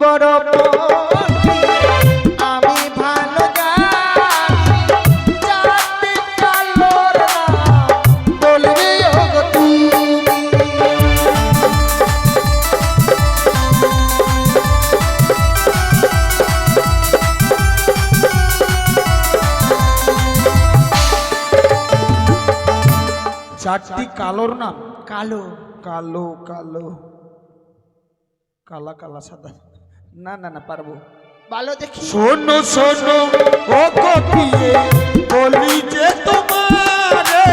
বড় চারটি কালোর নাম। কালো। কালো কালো। কালা কালা সাদা। না না না পারব। ভালো দেখি। শোনো শোনো ও কপিয়ে বলি যে তোমারে।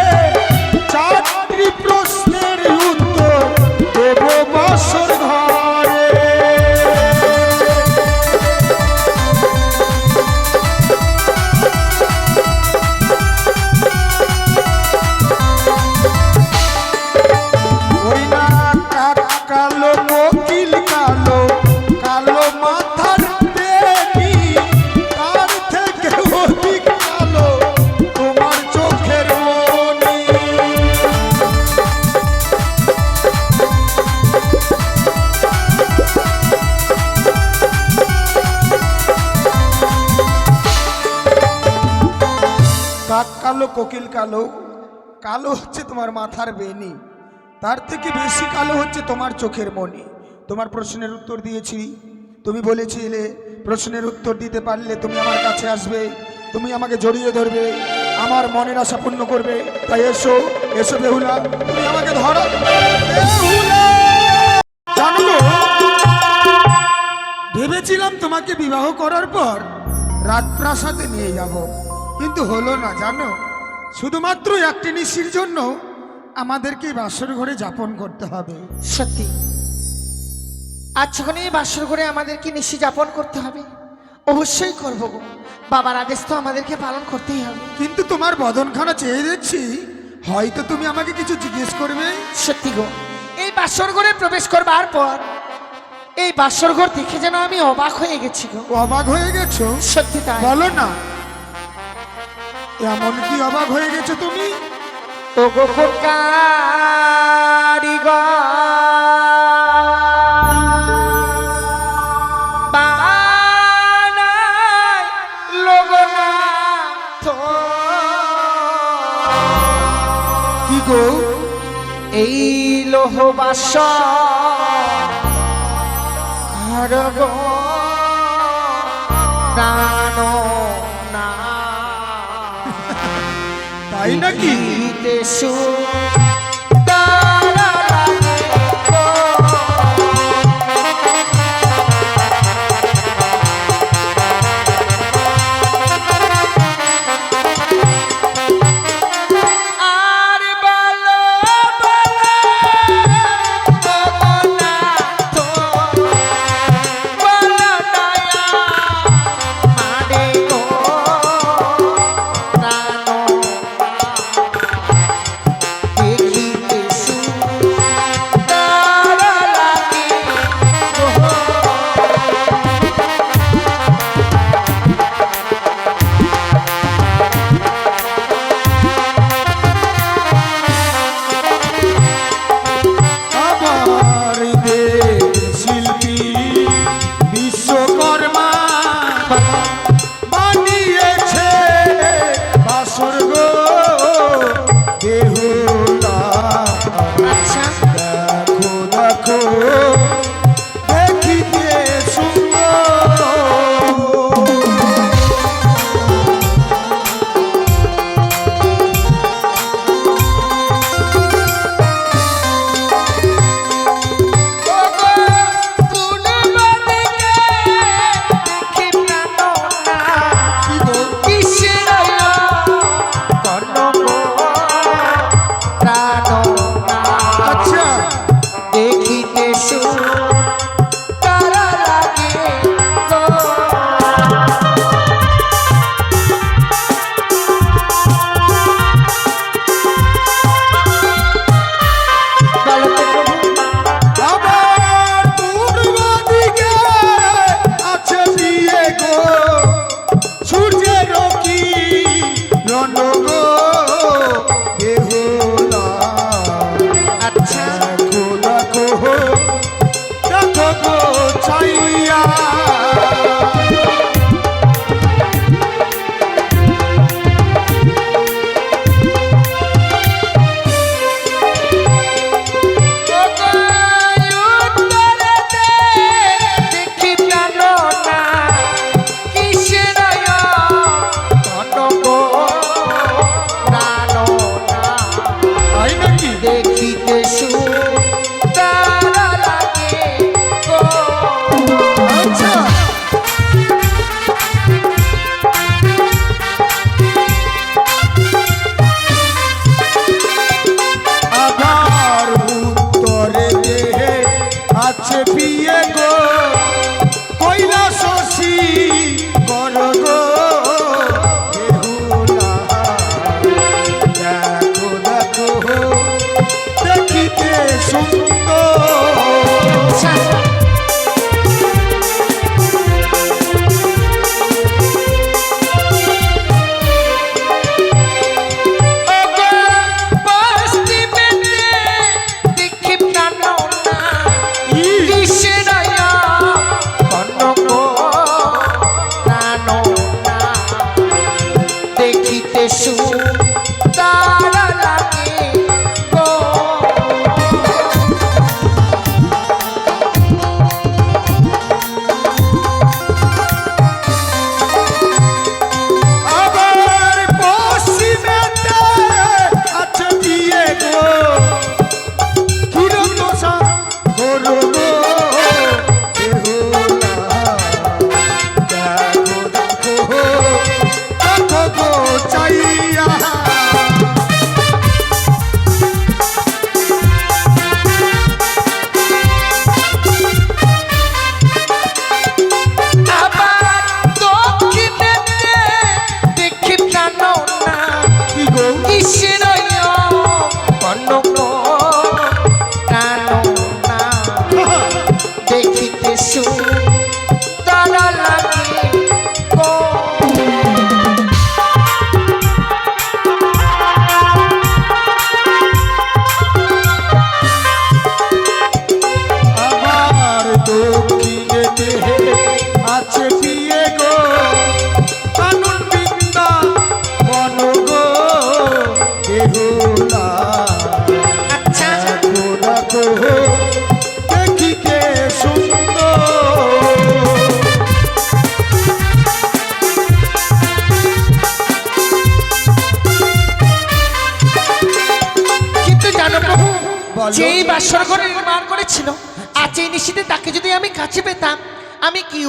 কালো কালো হচ্ছে তোমার মাথার বেনি তার থেকে বেশি কালো হচ্ছে তোমার চোখের মনি তোমার প্রশ্নের উত্তর দিয়েছি। তুমি বলেছিলে, প্রশ্নের উত্তর দিতে পারলে তুমি আমার কাছে আসবে, তুমি আমাকে জড়িয়ে ধরবে, আমার মনের আশা পূর্ণ করবে। তাই এসো এসো বেহুলা, তুমি আমাকে ধরো। ভেবেছিলাম তোমাকে বিবাহ করার পর রাজপ্রাসাদে নিয়ে যাব, কিন্তু হলো না, জানো? শুধুমাত্র একটি নিশির জন্য আমাদেরকে বাসর ঘরে যাপন করতে হবে। সত্যি। আজ বাসর ঘরে আমাদেরকে নিশি যাপন করতে হবে অবশ্যই করব গো। বাবার আদেশ তো আমাদেরকে পালন করতেই হবে। কিন্তু তোমার বদনখানা চেয়ে দেখছি হয়তো তুমি আমাকে কিছু জিজ্ঞেস করবে। সত্যি গো এই বাসর ঘরে প্রবেশ করবার পর এই বাসর ঘর দেখে যেন আমি অবাক হয়ে গেছি গো। অবাক হয়ে গেছো? সত্যি তাই। বলো না। এমন কি অবাক হয়ে গেছো তুমি? ও গো কোন কারিগর কি গো? এই লোহ বাস। খড়গ প্রাণ নাকি?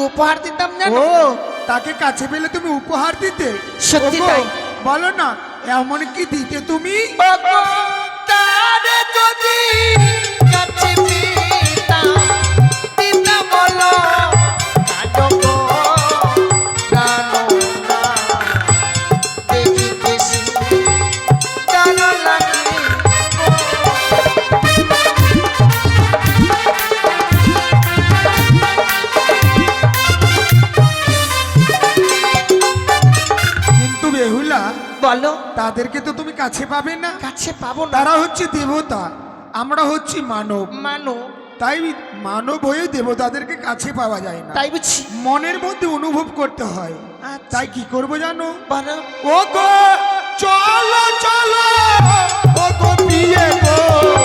উপহার দিতাম জানো? ও তাকে কাছে পেলে তুমি উপহার দিতে। সত্যি তাই। বলো না এমন কি দিতে তুমি? যদি কাছে পেতাম, দিতাম বলো, বলো। তাদেরকে তো তুমি কাছে পাবে না। কাছে পাবো না। তারা হচ্ছে দেবতা আমরা হচ্ছি মানব। মানব। তাই মানব হয়ে দেবতাদেরকে কাছে পাওয়া যায় না। তাই বুঝছি। মনের মধ্যে অনুভব করতে হয়। আচ্ছা। তাই কি করব জানো? ও গো চলো চলো ও গো বিয়ে গো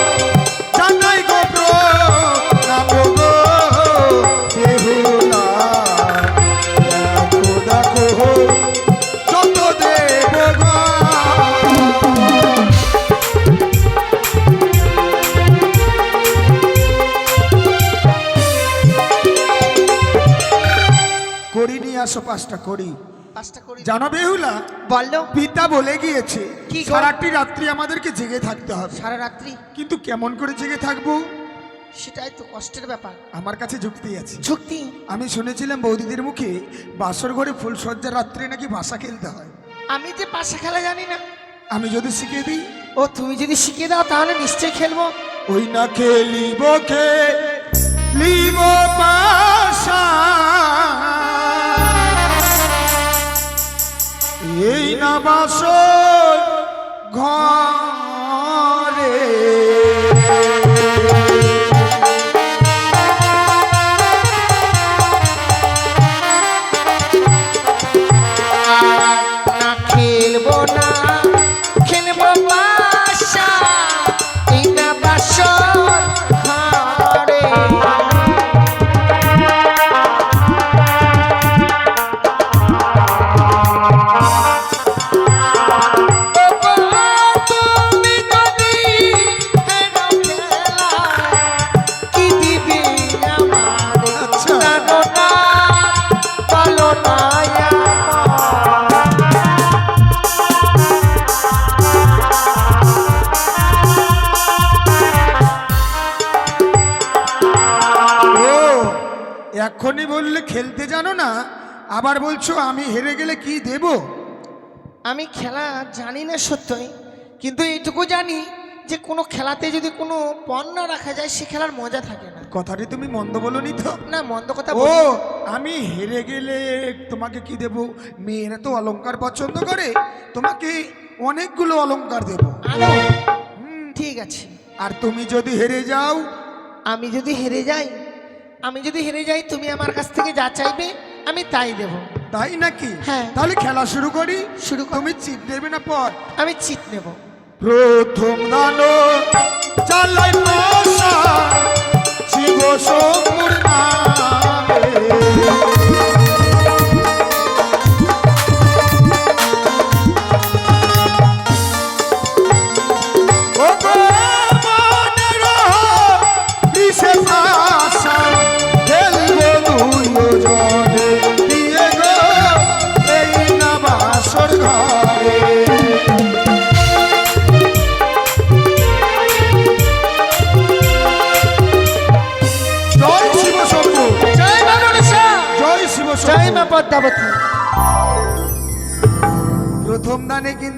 পাঁচটা করি। জানো বেহুলা বলো। পিতা বলে গিয়েছে কি? সারাটি রাত্রি আমাদেরকে জেগে থাকতে হবে। সারা রাত্রি? কিন্তু কেমন করে জেগে থাকব? সেটাই তো কষ্টের ব্যাপার। আমার কাছে যুক্তি আছে। যুক্তি? আমি শুনেছিলাম বৌদিদের মুখে বাসর ঘরে ফুলসজ্জার রাত্রে নাকি বাসা খেলতে হয়। আমি যে পাশা খেলা জানি না। আমি যদি শিখিয়ে দিই? ও তুমি যদি শিখিয়ে দাও তাহলে নিশ্চয়ই খেলব। ওই না খেলিব খেলিব এই এখনই বললে খেলতে জানো না, আবার বলছো আমি হেরে গেলে কি দেব? আমি খেলা জানি না সত্যই, কিন্তু এইটুকু জানি যে কোনো খেলাতে যদি কোনো পণ্য রাখা যায়, সে খেলার মজা থাকে না। কথাটি তুমি মন্দ বলনি তো? না মন্দ কথা ও আমি হেরে গেলে তোমাকে কি দেব? মেয়েরা তো অলংকার পছন্দ করে তোমাকে অনেকগুলো অলংকার দেব। ঠিক আছে। আর তুমি যদি হেরে যাও? আমি যদি হেরে যাই আমি যদি হেরে যাই তুমি আমার কাছ থেকে যা চাইবে আমি তাই দেব। তাই নাকি? হ্যাঁ। তাহলে খেলা শুরু করি। শুরু কর। তুমি চিট দেবে না পর। আমি চিট নেব। প্রথম দানো চালাই মশা শম্ভুর নামে।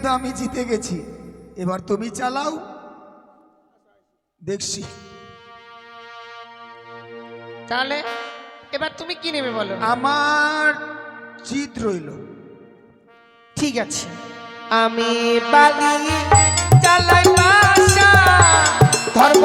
কিন্তু আমি জিতে গেছি। এবার তুমি চালাও। দেখছি। তাহলে এবার তুমি কি নেবে বলো? আমার জিত রইল। ঠিক আছে। আমি বালি চালাই বাসা ধর্ম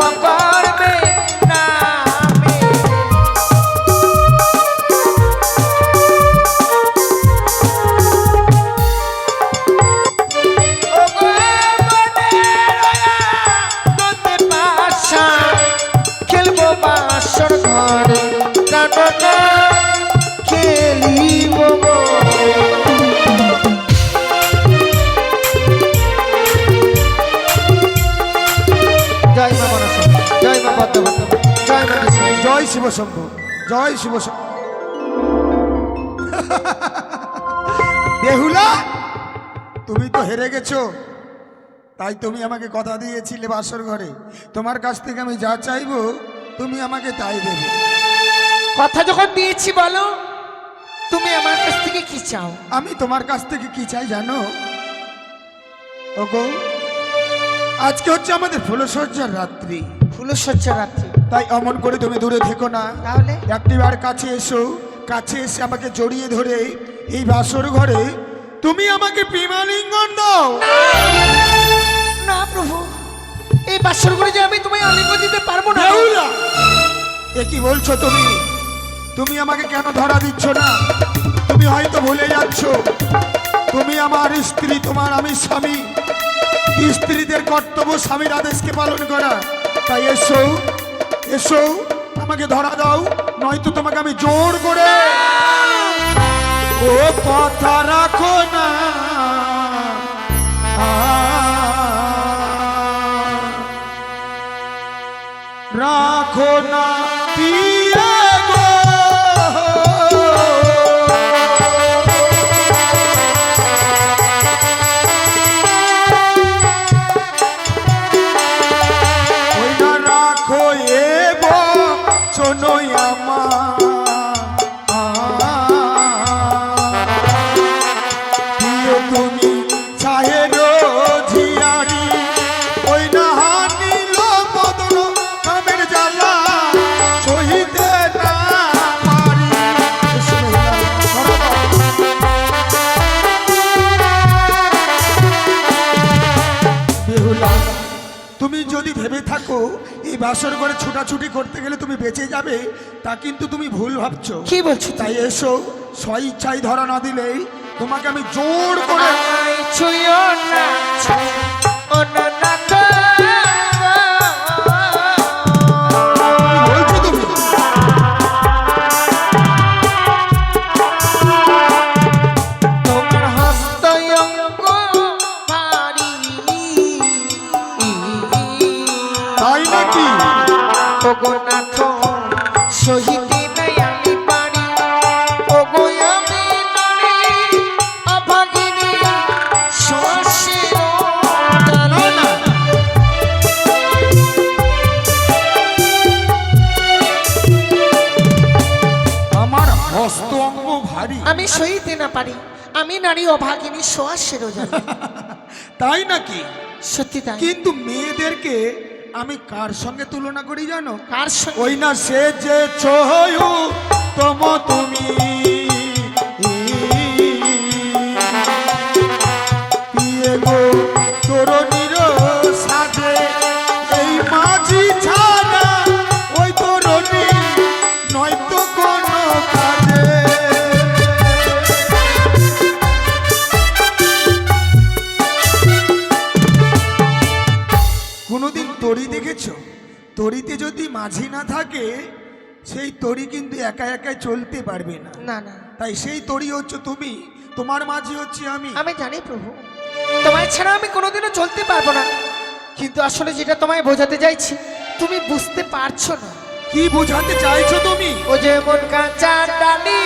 জয় শিব শম্ভু জয় শিব শম্ভু বেহুলা তুমি তো হেরে গেছো। তাই তুমি আমাকে কথা দিয়েছিলে বাসর ঘরে। তোমার কাছ থেকে আমি যা চাইব তুমি আমাকে তাই দেবে। কথা যখন দিয়েছি বলো তুমি আমার কাছ থেকে কি চাও? আমি তোমার কাছ থেকে কি চাই জানো? ওগো আজকে হচ্ছে আমাদের ফুলসজ্জার রাত্রি। ফুলসজ্জা রাত্রি। তাই অমন করে তুমি দূরে থেকো না। তাহলে? একটিবার কাছে এসো কাছে এসে আমাকে জড়িয়ে ধরে এই বাসর ঘরে তুমি আমাকে প্রেমালিঙ্গন দাও। না প্রভু এই বাসর ঘরে যে আমি তোমায় অলিঙ্গ দিতে পারব না! এ কি বলছো তুমি? তুমি আমাকে কেন ধরা দিচ্ছ না? তুমি হয়তো ভুলে যাচ্ছ তুমি আমার স্ত্রী তোমার আমি স্বামী। স্ত্রীদের কর্তব্য স্বামীর আদেশকে পালন করা। তাই এসো এসো, আমাকে ধরা দাও, নয়তো তোমাকে আমি জোর করে। ও কথা রাখো না। রাখো না থাকো এই বাসর করে ছোটাছুটি করতে গেলে তুমি বেঁচে যাবে তা কিন্তু তুমি ভুল ভাবছ। কি বলছো তাই এসো স্বইচ্ছায় ধরা না দিলেই তোমাকে আমি জোর করে ছুঁয়ো না। অভাগিনী শশীর না না? আমার হস্ত অঙ্গ ভারী। আমি সহিতে না পারি। আমি নারী অভাগিনী সোয়াশের জানি। তাই নাকি? সত্যি তাই। কিন্তু মেয়েদেরকে আমি কার সঙ্গে তুলনা করি জানো? কার ওই না সে যে ছয়ু তম তুমি। পিয়ে গো এই মাঝি ছাড়া ওই তরুণী নয়তো যদি মাঝি না থাকে সেই তরি কিন্তু একা একাই চলতে পারবে না। না না। তাই সেই তরি হচ্ছে তুমি তোমার মাঝি হচ্ছে আমি। আমি জানি প্রভু তোমায় ছাড়া আমি কোনোদিনও চলতে পারব না। কিন্তু আসলে যেটা তোমায় বোঝাতে চাইছি তুমি বুঝতে পারছ না। কি বোঝাতে চাইছো তুমি? ও যে মন কাঁচা ডালি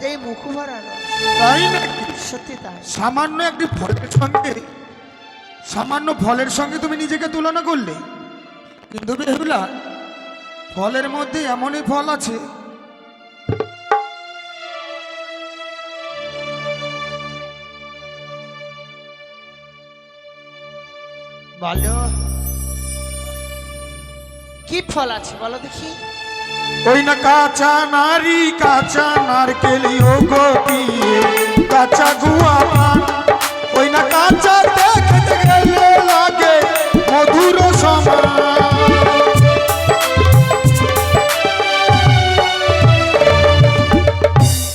পাওয়া মুখ ভরা তাই নাকি? সত্যি তাই। সামান্য একটি ফলের সঙ্গে সামান্য ফলের সঙ্গে তুমি নিজেকে তুলনা করলে। কিন্তু বেহুলা ফলের মধ্যে এমনই ফল আছে। বলো। কি ফল আছে বলো দেখি। ওই না কাঁচা নারী কাঁচা নারকেলি ও কাঁচা গুয়া পান ওই না কাঁচা দেখতে গেলে লাগে মধুর সমান।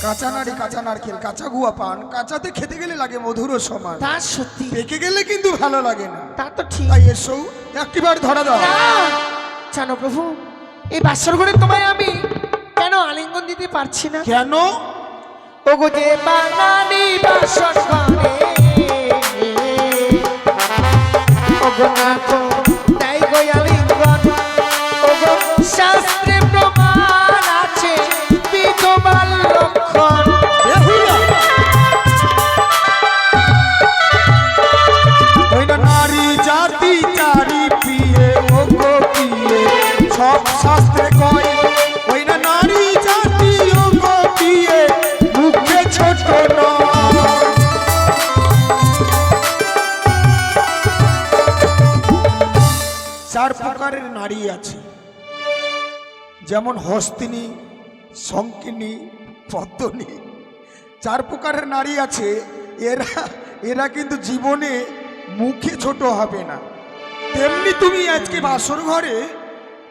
কাঁচা নারী কাঁচা নারকেল কাঁচা গুয়া পান কাঁচাতে খেতে গেলে লাগে মধুর সমান। তা সত্যি। পেকে গেলে কিন্তু ভালো লাগে না। তা তো ঠিক। তাই এসো একটিবার ধরা দাও। জানো প্রভু এই বাসর ঘরে তোমায় আমি কেন আলিঙ্গন দিতে পারছি না? কেন? ওগো যে বাঙালি বাসর ঘরে ওগো না যেমন হস্তিনী শঙ্কিনী পদ্মনী। চার প্রকারের নারী আছে। এরা এরা কিন্তু জীবনে মুখে ছোট হবে না। তেমনি তুমি আজকে বাসর ঘরে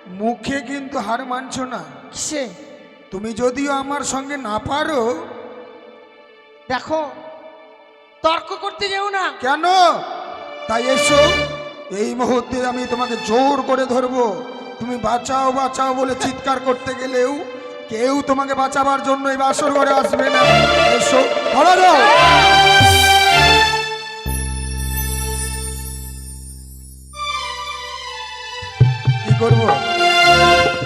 মুখে কিন্তু হার মানছো না। কিসে? তুমি যদিও আমার সঙ্গে না পারো। দেখো তর্ক করতে যেও না। কেন? তাই এসো এই মুহূর্তে আমি তোমাকে জোর করে ধরবো। তুমি বাঁচাও বাঁচাও বলে চিৎকার করতে গেলেও কেউ তোমাকে বাঁচাবার জন্য এই বাসর ঘরে আসবে না। এসো ধরা যাও কি করব?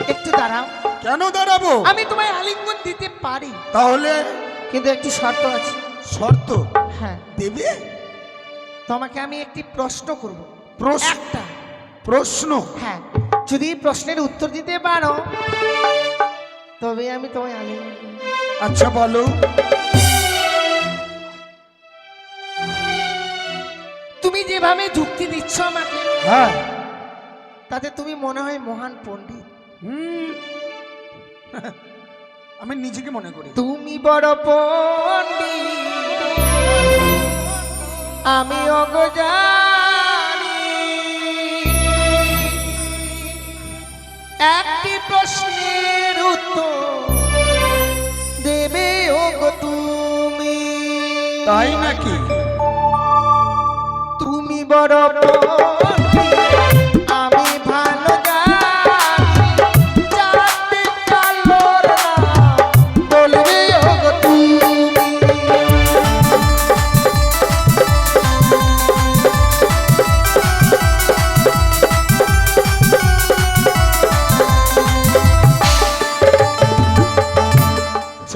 একটু দাঁড়াও। কেন দাঁড়াবো? আমি তোমায় আলিঙ্গন দিতে পারি। তাহলে? কিন্তু একটি শর্ত আছে। শর্ত? হ্যাঁ। দেবে? তোমাকে আমি একটি প্রশ্ন করব। প্রশ্ন? একটা। প্রশ্ন? হ্যাঁ। যদি প্রশ্নের উত্তর দিতে পারো তবে আমি তোমায় দেব। আচ্ছা বলো। তুমি যেভাবে যুক্তি দিচ্ছ আমাকে হ্যাঁ। তাতে তুমি মনে হয় মহান পণ্ডিত। হুম। আমি নিজেকে মনে করি। তুমি বড় পণ্ডিত। আমি অগজানি একটি প্রশ্নের উত্তর দেবে ওগো তুমি। তাই নাকি? তুমি বড়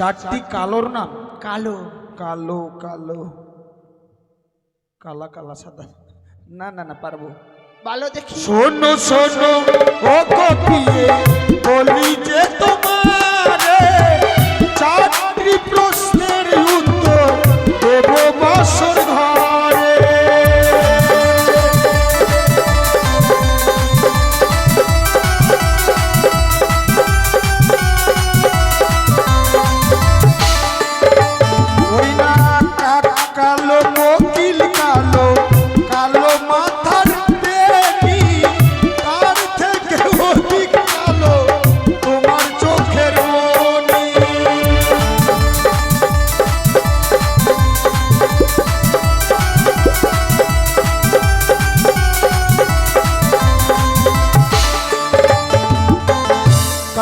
চারটি কালোর নাম? কালো। কালো কালো। কালা কালা সাদা। না না না পারব। ভালো দেখি। শোনো শোনো ও কপিয়ে বলি যে তোমার চারটি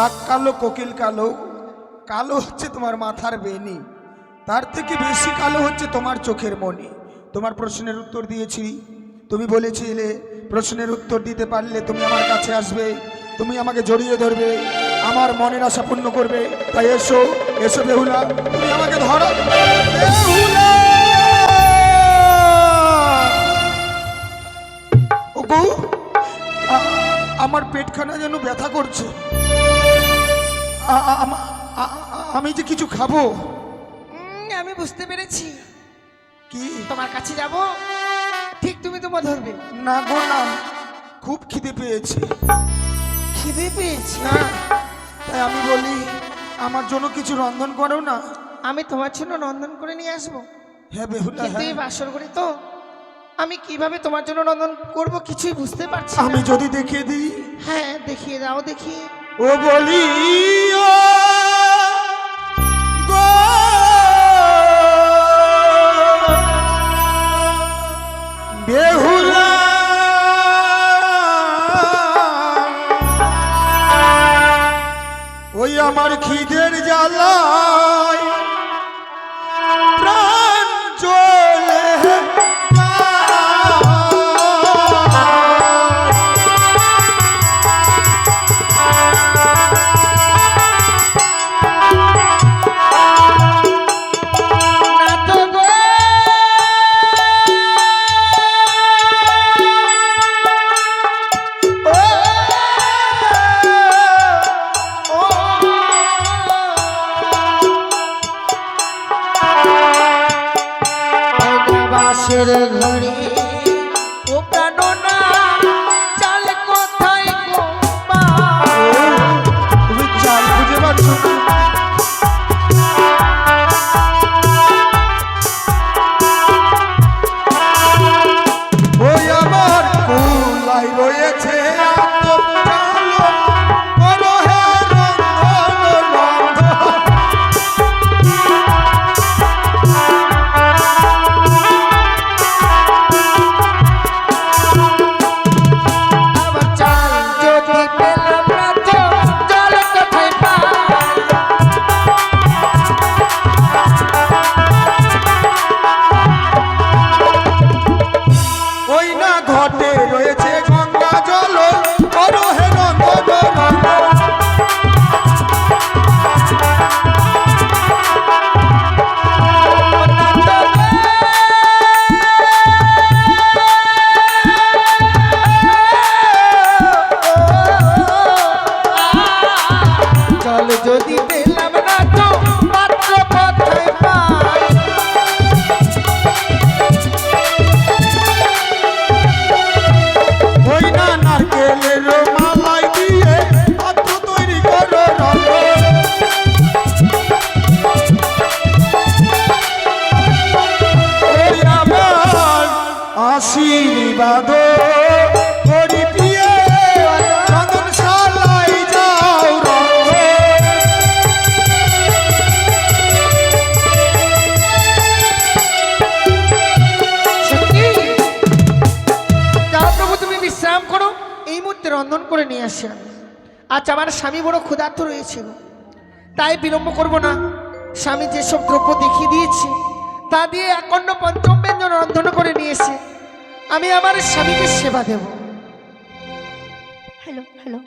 কাক কালো, কোকিল কালো। কালো হচ্ছে তোমার মাথার বেনি তার থেকে বেশি কালো হচ্ছে তোমার চোখের মনি তোমার প্রশ্নের উত্তর দিয়েছি। তুমি বলেছিলে, প্রশ্নের উত্তর দিতে পারলে তুমি আমার কাছে আসবে। তুমি আমাকে জড়িয়ে ধরবে। আমার মনের আশা পূর্ণ করবে। তাই এসো এসো বেহুলা। তুমি আমাকে ধরো। আমার পেটখানা যেন ব্যথা করছে। আমা- যে কিছু খাব। আমি বুঝতে পেরেছি। কি? তোমার কাছে যাব? ঠিক তুমি তোমার ধরবে না গো না। খুব খিদে পেয়েছে। খিদে পেয়েছি? না তাই আমি বলি আমার জন্য কিছু রন্ধন করো না। আমি তোমার জন্য নন্দন করে নিয়ে আসব। হ্যাঁ বেহুলা কিন্তু এই হ্যাঁ। বাসর করি তো আমি কীভাবে তোমার জন্য নন্দন করব কিছুই বুঝতে পারছি আমি যদি দেখিয়ে দিই? হ্যাঁ দেখিয়ে দাও দেখি। ও বলি ওই আমার খিদের জ্বালায় স্বামী বড় ক্ষুধার্ত রয়েছে তাই বিলম্ব করব না। স্বামী যেসব দ্রব্য দেখিয়ে দিয়েছে, তা দিয়ে একন্ন পঞ্চম ব্যঞ্জন রন্ধন করে নিয়েছে। আমি আমার স্বামীকে সেবা দেব। Hello hello.